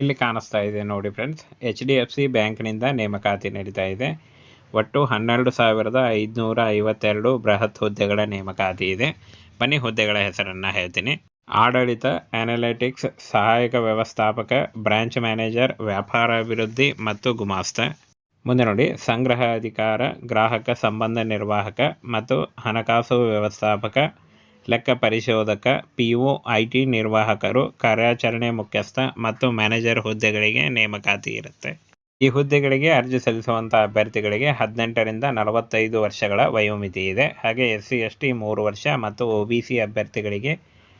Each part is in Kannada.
ಇಲ್ಲಿ ಕಾಣಿಸ್ತಾ ಇದೆ ನೋಡಿ friends H D F C ಬ್ಯಾಂಕ್ನಿಂದ ನೇಮಕಾತಿ ನಡೀತಾ ಇದೆ. ಒಟ್ಟು ಹನ್ನೆರಡು ಸಾವಿರದ ಐದುನೂರ ಐವತ್ತೆರಡು ಬೃಹತ್ ಹುದ್ದೆಗಳ ನೇಮಕಾತಿ ಇದೆ. ಬನ್ನಿ ಹುದ್ದೆಗಳ ಹೆಸರನ್ನು ಹೇಳ್ತೀನಿ. ಆಡಳಿತ ಅನಾಲಿಟಿಕ್ಸ್ ಸಹಾಯಕ ವ್ಯವಸ್ಥಾಪಕ ಬ್ರಾಂಚ್ ಮ್ಯಾನೇಜರ್ ವ್ಯಾಪಾರ ಅಭಿವೃದ್ಧಿ ಮತ್ತು ಗುಮಾಸ್ತ. ಮುಂದೆ ನೋಡಿ ಸಂಗ್ರಹ ಅಧಿಕಾರ ಗ್ರಾಹಕ ಸಂಬಂಧ ನಿರ್ವಾಹಕ ಮತ್ತು ಹಣಕಾಸು ವ್ಯವಸ್ಥಾಪಕ ಲೆಕ್ಕ ಪರಿಶೋಧಕ ಪಿಒ ಐಟಿ ನಿರ್ವಾಹಕರು, ಕಾರ್ಯಾಚರಣೆ ಮುಖ್ಯಸ್ಥ ಮತ್ತು ಮ್ಯಾನೇಜರ್ ಹುದ್ದೆಗಳಿಗೆ ನೇಮಕಾತಿ ಇರುತ್ತೆ. ಈ ಹುದ್ದೆಗಳಿಗೆ ಅರ್ಜಿ ಸಲ್ಲಿಸುವಂತಹ ಅಭ್ಯರ್ಥಿಗಳಿಗೆ ಹದಿನೆಂಟರಿಂದ ನಲವತ್ತೈದು ವರ್ಷಗಳ ವಯೋಮಿತಿ ಇದೆ. ಹಾಗೆ ಎಸ್ ಸಿ ಎಸ್ ಟಿ ಮೂರು ವರ್ಷ ಮತ್ತು ಒ ಬಿ ಸಿ ಅಭ್ಯರ್ಥಿಗಳಿಗೆ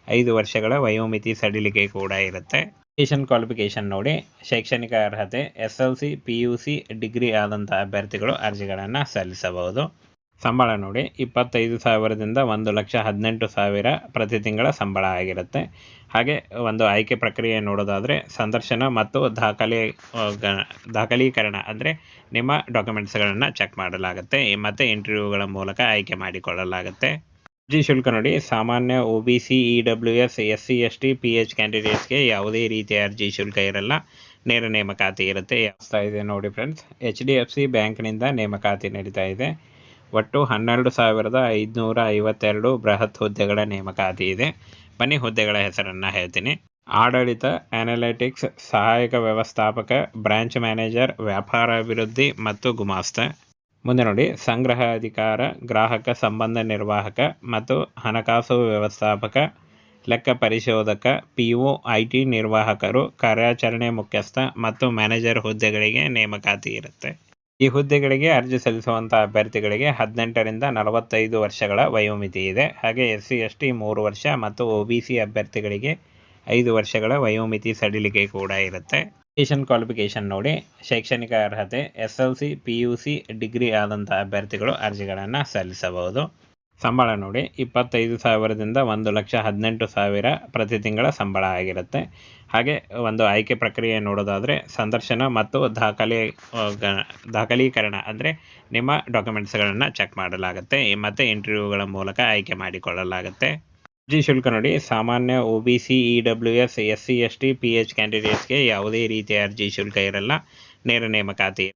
ಐದು ವರ್ಷಗಳ ವಯೋಮಿತಿ ಸಡಿಲಿಕೆ ಕೂಡ ಇರುತ್ತೆ. ಎಜುಕೇಷನ್ ಕ್ವಾಲಿಫಿಕೇಷನ್ ನೋಡಿ, ಶೈಕ್ಷಣಿಕ ಅರ್ಹತೆ, S L C, P U C, degree ಆದಂಥ ಅಭ್ಯರ್ಥಿಗಳು ಅರ್ಜಿಗಳನ್ನು ಸಲ್ಲಿಸಬಹುದು. ಸಂಬಳ ನೋಡಿ. ಇಪ್ಪತ್ತೈದು ಸಾವಿರದಿಂದ ಒಂದು ಲಕ್ಷ ಹದಿನೆಂಟು ಸಾವಿರ ಪ್ರತಿ ತಿಂಗಳ ಸಂಬಳ ಆಗಿರುತ್ತೆ. ಹಾಗೆ ಒಂದು ಆಯ್ಕೆ ಪ್ರಕ್ರಿಯೆ ನೋಡೋದಾದರೆ ಸಂದರ್ಶನ ಮತ್ತು ದಾಖಲೆ ದಾಖಲೀಕರಣ ಅಂದರೆ ನಿಮ್ಮ ಡಾಕ್ಯುಮೆಂಟ್ಸ್ಗಳನ್ನು ಚೆಕ್ ಮಾಡಲಾಗುತ್ತೆ. ಮತ್ತು ಇಂಟರ್ವ್ಯೂಗಳ ಮೂಲಕ ಆಯ್ಕೆ ಮಾಡಿಕೊಳ್ಳಲಾಗುತ್ತೆ. ಅರ್ಜಿ ಶುಲ್ಕ ನೋಡಿ. ಸಾಮಾನ್ಯ O B C, E W S S C, S T, P H ಕ್ಯಾಂಡಿಡೇಟ್ಸ್ಗೆ ಯಾವುದೇ ರೀತಿಯ ಅರ್ಜಿ ಶುಲ್ಕ ಇರಲ್ಲ. ನೇರ ನೇಮಕಾತಿ ಇರುತ್ತೆ. ಇದೆ ನೋಡಿ friends. H D F C ಬ್ಯಾಂಕ್ನಿಂದ ನೇಮಕಾತಿ ನಡೀತಾ ಇದೆ. ಒಟ್ಟು ಹನ್ನೆರಡು ಸಾವಿರದ ಐದುನೂರ ಐವತ್ತೆರಡು ಬೃಹತ್ ಹುದ್ದೆಗಳ ನೇಮಕಾತಿ ಇದೆ. ಬನ್ನಿ ಹುದ್ದೆಗಳ ಹೆಸರನ್ನು ಹೇಳ್ತೀನಿ. ಆಡಳಿತ ಅನಾಲಿಟಿಕ್ಸ್ ಸಹಾಯಕ ವ್ಯವಸ್ಥಾಪಕ ಬ್ರಾಂಚ್ ಮ್ಯಾನೇಜರ್ ವ್ಯಾಪಾರ ಅಭಿವೃದ್ಧಿ ಮತ್ತು ಗುಮಾಸ್ತ. ಮುಂದೆ ನೋಡಿ, ಸಂಗ್ರಹ ಅಧಿಕಾರ, ಗ್ರಾಹಕ ಸಂಬಂಧ ನಿರ್ವಾಹಕ ಮತ್ತು ಹಣಕಾಸು ವ್ಯವಸ್ಥಾಪಕ, ಲೆಕ್ಕ ಪರಿಶೋಧಕ ಪಿ ಒ ಐ ಟಿ ನಿರ್ವಾಹಕರು, ಕಾರ್ಯಾಚರಣೆ ಮುಖ್ಯಸ್ಥ ಮತ್ತು ಮ್ಯಾನೇಜರ್ ಹುದ್ದೆಗಳಿಗೆ ನೇಮಕಾತಿ ಇರುತ್ತೆ. ಈ ಹುದ್ದೆಗಳಿಗೆ ಅರ್ಜಿ ಸಲ್ಲಿಸುವಂತಹ ಅಭ್ಯರ್ಥಿಗಳಿಗೆ ಹದಿನೆಂಟರಿಂದ ನಲವತ್ತೈದು ವರ್ಷಗಳ ವಯೋಮಿತಿ ಇದೆ. ಹಾಗೆ ಎಸ್ ಸಿ ಎಸ್ ಟಿ ಮೂರು ವರ್ಷ ಮತ್ತು ಒ ಅಭ್ಯರ್ಥಿಗಳಿಗೆ ಐದು ವರ್ಷಗಳ ವಯೋಮಿತಿ ಸಡಿಲಿಕೆ ಕೂಡ ಇರುತ್ತೆ. ಎಜುಕೇಷನ್ ಕ್ವಾಲಿಫಿಕೇಷನ್ ನೋಡಿ, ಶೈಕ್ಷಣಿಕ ಅರ್ಹತೆ, S L C, P C, degree ಆದಂಥ ಅಭ್ಯರ್ಥಿಗಳು ಅರ್ಜಿಗಳನ್ನು ಸಲ್ಲಿಸಬಹುದು. ಸಂಬಳ ನೋಡಿ. ಇಪ್ಪತ್ತೈದು ಸಾವಿರದಿಂದ ಒಂದು ಲಕ್ಷ ಹದಿನೆಂಟು ಸಾವಿರ ಪ್ರತಿ ತಿಂಗಳ ಸಂಬಳ ಆಗಿರುತ್ತೆ. ಹಾಗೆ ಒಂದು ಆಯ್ಕೆ ಪ್ರಕ್ರಿಯೆ ನೋಡೋದಾದರೆ ಸಂದರ್ಶನ ಮತ್ತು ದಾಖಲೆ ದಾಖಲೀಕರಣ ಅಂದರೆ ನಿಮ್ಮ ಡಾಕ್ಯುಮೆಂಟ್ಸ್ಗಳನ್ನು ಚೆಕ್ ಮಾಡಲಾಗುತ್ತೆ. ಮತ್ತು ಇಂಟರ್ವ್ಯೂಗಳ ಮೂಲಕ ಆಯ್ಕೆ ಮಾಡಿಕೊಳ್ಳಲಾಗುತ್ತೆ. ಅರ್ಜಿ ಶುಲ್ಕ ನೋಡಿ. ಸಾಮಾನ್ಯ O B C, E W S S C, S T, P H ಕ್ಯಾಂಡಿಡೇಟ್ಸ್ಗೆ ಯಾವುದೇ ರೀತಿಯ ಅರ್ಜಿ ಶುಲ್ಕ ಇರಲ್ಲ. ನೇರ ನೇಮಕಾತಿ